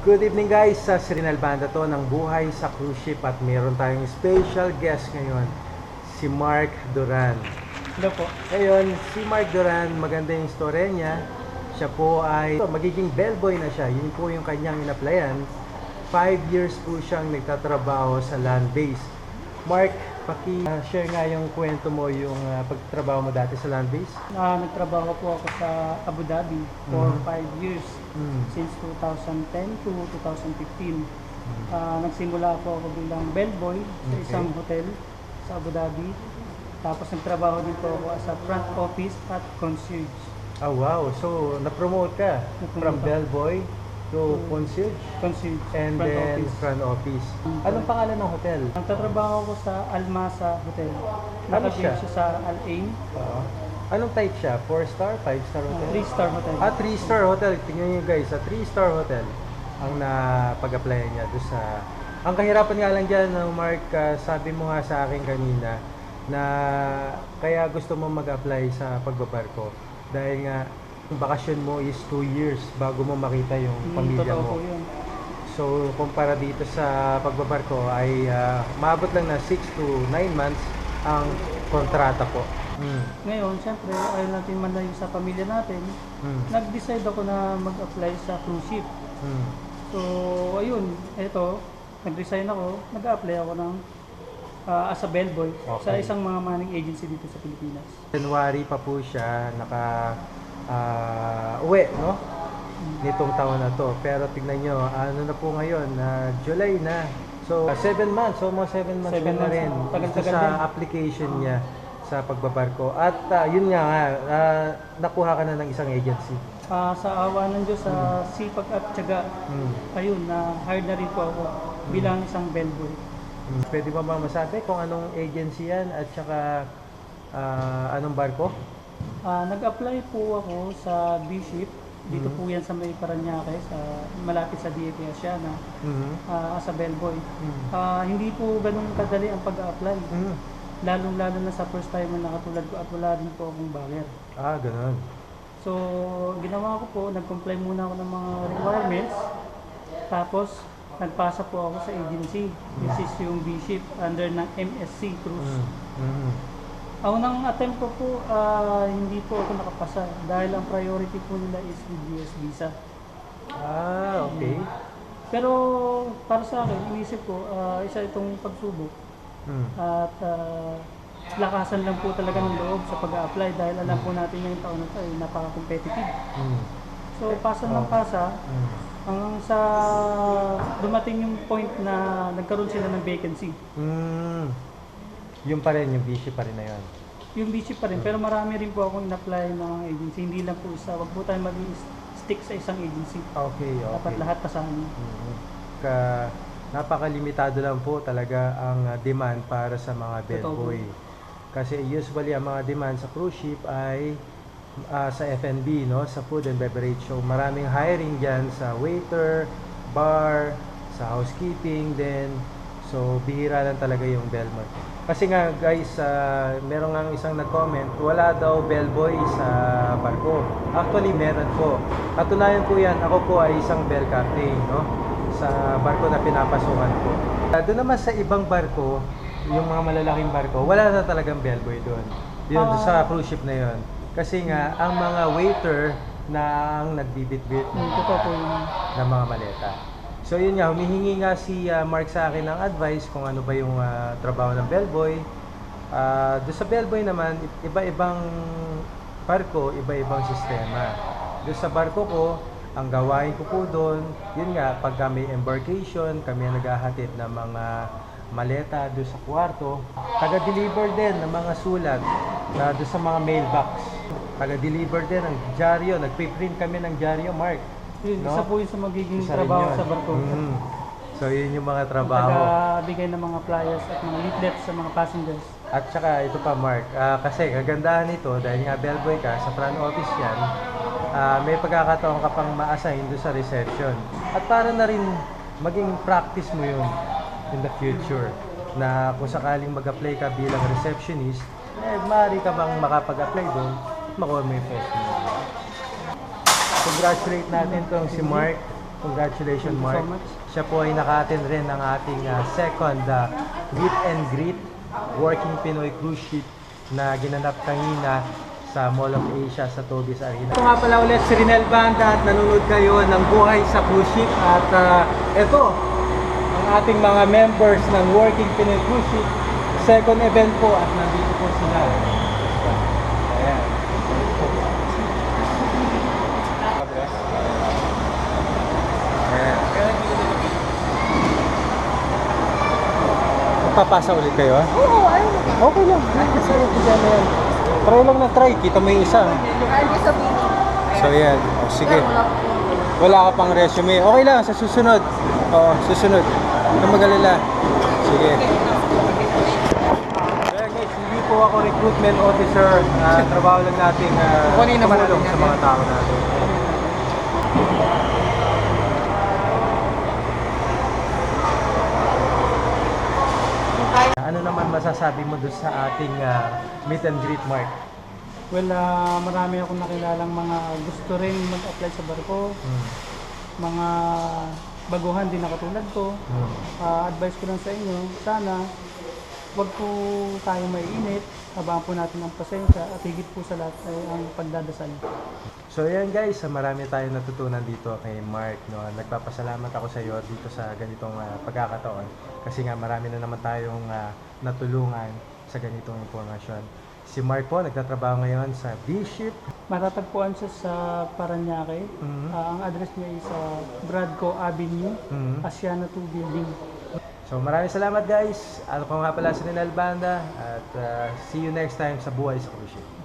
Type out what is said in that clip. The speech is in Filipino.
Good evening guys, sa Sirinal Banda to ng Buhay sa Cruise Ship at meron tayong special guest ngayon, si Mark Duran. Hello po. Ngayon, si Mark Duran, maganda yung story niya. Siya po ay magiging bellboy na siya. Yun po yung kanyang inaplayan. Five years po siyang nagtatrabaho sa land base. Mark, paki-share nga yung kwento mo yung uh, pagtrabaho mo dati sa land base. Ah, nagtrabaho po ako sa Abu Dhabi for Mhm. 5 years Mm. since 2010 to 2015. Ah, nagsimula po ako bilang bellboy sa Okay. isang hotel sa Abu Dhabi. Tapos nagtrabaho din po ako as a front office at concierge. Oh wow, so na-promote ka Na-promote from ako. bellboy to To- concierge Concierge, and front then office. front office. Anong pangalan ng hotel? Nagtatrabaho ako sa Almasa Hotel. Ano siya? siya sa Al Ain, Oo. Anong type siya? 4-star? 5-star hotel? 3-star hotel. Ah, 3-star hotel. Tingnan niyo guys, sa 3-star hotel ang napag-apply niya doon sa... Ang kahirapan nga lang dyan, no, Mark, ah, sabi mo nga sa akin kanina na kaya gusto mo mag-apply sa pagbabarko dahil nga bakasyon mo is 2 years bago mo makita yung Mm, pamilya mo. po yun. So, kumpara dito sa pagbabarko ay ah, maabot lang na 6 to 9 months ang kontrata po. Mm. Ngayon, syempre, ayaw natin malayo sa pamilya natin. Mm. nag-decide ako na mag-apply sa cruise ship. Mm. So, ayun, eto, nag-resign ako, nag-apply ako ng ah, as a bellboy sa Okay. isang mga manning agency dito sa Pilipinas. January pa po siya naka ah, uwi, no? Nitong taon na to. Pero tignan nyo, ano na po ngayon, na July na. So, 7 months, almost 7 months Seven na months, rin. ah. Tagal-tagal sa din. application niya sa pagbabarko. At ah, yun nga, nga ah, nakuha ka na ng isang agency. Ah, sa awa ng Diyos, sa sipag at tiyaga, Mm. ayun, na hired na rin po ako bilang isang bellboy. Mm. Pwede ba ba masabi kung anong agency yan at saka ah, anong barko? Ah, nag-apply po ako sa B-Ship. Dito Mhm. po yan sa may Paranaque, sa malapit sa DFA Asiana, Mhm. ah, as a bellboy. Mm. Ah, hindi po ganun kadali ang pag-apply. Mm. Lalong-lalo na sa first time na nakatulad ko at wala rin po akong buyer. Ah, ganun. So, ginawa ko po, nag-comply muna ako ng mga requirements. Tapos, nagpasa po ako sa agency, which is yung B-Ship under ng MSC Cruise. Mm. Ang unang attempt ko po, ah, hindi po ako nakapasa dahil ang priority po nila is with US visa. Ah, okay. Pero para sa akin, inisip ko, ah, isa itong pagsubok Mm. at ah, lakasan lang po talaga ng loob sa pag-apply dahil alam po natin ngayong taon na ito ay napaka-competitive. Mm. So, pasa ng pasa, Mm. hanggang sa dumating yung point na nagkaroon sila ng vacancy. Mm. Yung pa rin, yung busy pa rin na yun. Yung BC pa rin, pero marami rin po akong in-apply ng agency. Hindi lang po isa, wag po tayo maging stick sa isang agency. Okay, okay. Dapat lahat kasama. Mhm. Ka, napakalimitado lang po talaga ang uh, demand para sa mga bellboy. Kasi usually ang mga demand sa cruise ship ay ah, sa F&B, no? sa food and beverage. So maraming hiring dyan sa waiter, bar, sa housekeeping din. So bihira lang talaga yung bellboy. Kasi nga guys, ah, meron nga isang nag-comment, wala daw bellboy sa barko. Actually meron po. Katunayan po yan, ako po ay isang bell captain, no? Sa barko na pinapasukan ko. Uh, doon naman sa ibang barko, yung mga malalaking barko, wala na talagang bellboy doon. Yun, doon sa cruise ship na yun. Kasi nga, ang mga waiter na ang nagbibitbit ng, Hmm, po yun. ng mga maleta. So yun nga, humihingi nga si ah, Mark sa akin ng advice kung ano ba yung ah, trabaho ng bellboy. Ah, doon sa bellboy naman, iba-ibang barko, iba-ibang sistema. Doon sa barko ko, ang gawain ko po doon, yun nga, pag may embarkation, kami ang naghahatid ng mga maleta doon sa kwarto. Taga-deliver din ng mga sulat na doon sa mga mailbox. Taga-deliver din ng dyaryo. Nagpiprint kami ng dyaryo, Mark. Yun, No? Isa po yun sa magiging Isa trabaho sa barko. Mhm. So yun yung mga trabaho. Taga-bigay ng mga flyers at mga leaflets sa mga passengers. At saka ito pa Mark, ah, kasi kagandahan nito dahil nga bellboy ka, sa front office yan, ah, may pagkakataon ka pang ma-assign doon sa reception. At para na rin maging practice mo yun in the future na kung sakaling mag-apply ka bilang receptionist, eh, maaari ka bang makapag-apply doon at makuha mo yung mo. Congratulate natin tong si Mark Congratulations, Mark. Siya po ay naka-attend rin ng ating ah, second uh, meet and greet Working Pinoy Cruise Ship na ginanap kanina sa Mall of Asia sa Tobis Arena. Ito nga pala ulit si Rinel Banda at nanonood kayo ng buhay sa cruise ship at ah, ito ang ating mga members ng Working Pinoy Cruise Ship second event po at nandito po sila. Ayan. Ayan. Magpapasa ulit kayo ha? Oo, ayun. Okay lang. Kasi kaya na yan. Try lang na try. Kita mo yung isa. So yan. O, sige. Wala ka pang resume. Okay lang. Sa susunod. Oo, susunod. Huwag mag-alala. Sige. Kaya guys, hindi po ako recruitment officer. Ah, trabaho lang natin uh, Kukunin naman tumulong natin sa yan. mga tao natin. Ano naman masasabi mo doon sa ating ah, meet and greet, Mark? Well, ah, marami akong nakilalang mga gusto rin mag-apply sa barko. Hmm. Mga baguhan din na katulad ko. Hmm. Ah, advice ko lang sa inyo, sana wag po tayo mainit. Abangan po natin ang pasensya at higit po sa lahat ay ang pagdadasal. So yan guys, marami tayong natutunan dito kay Mark. No? Nagpapasalamat ako sa iyo dito sa ganitong ah, pagkakataon. Kasi nga marami na naman tayong ah, natulungan sa ganitong impormasyon. Si Mark po, nagtatrabaho ngayon sa B-Ship. Matatagpuan siya sa Paranaque. Mhm. Ah, ang address niya is sa Bradco Avenue, Mhm. Asiana 2 Building. So maraming salamat guys. Ako nga pala si Rinal Banda at ah, see you next time sa Buhay sa Cruise.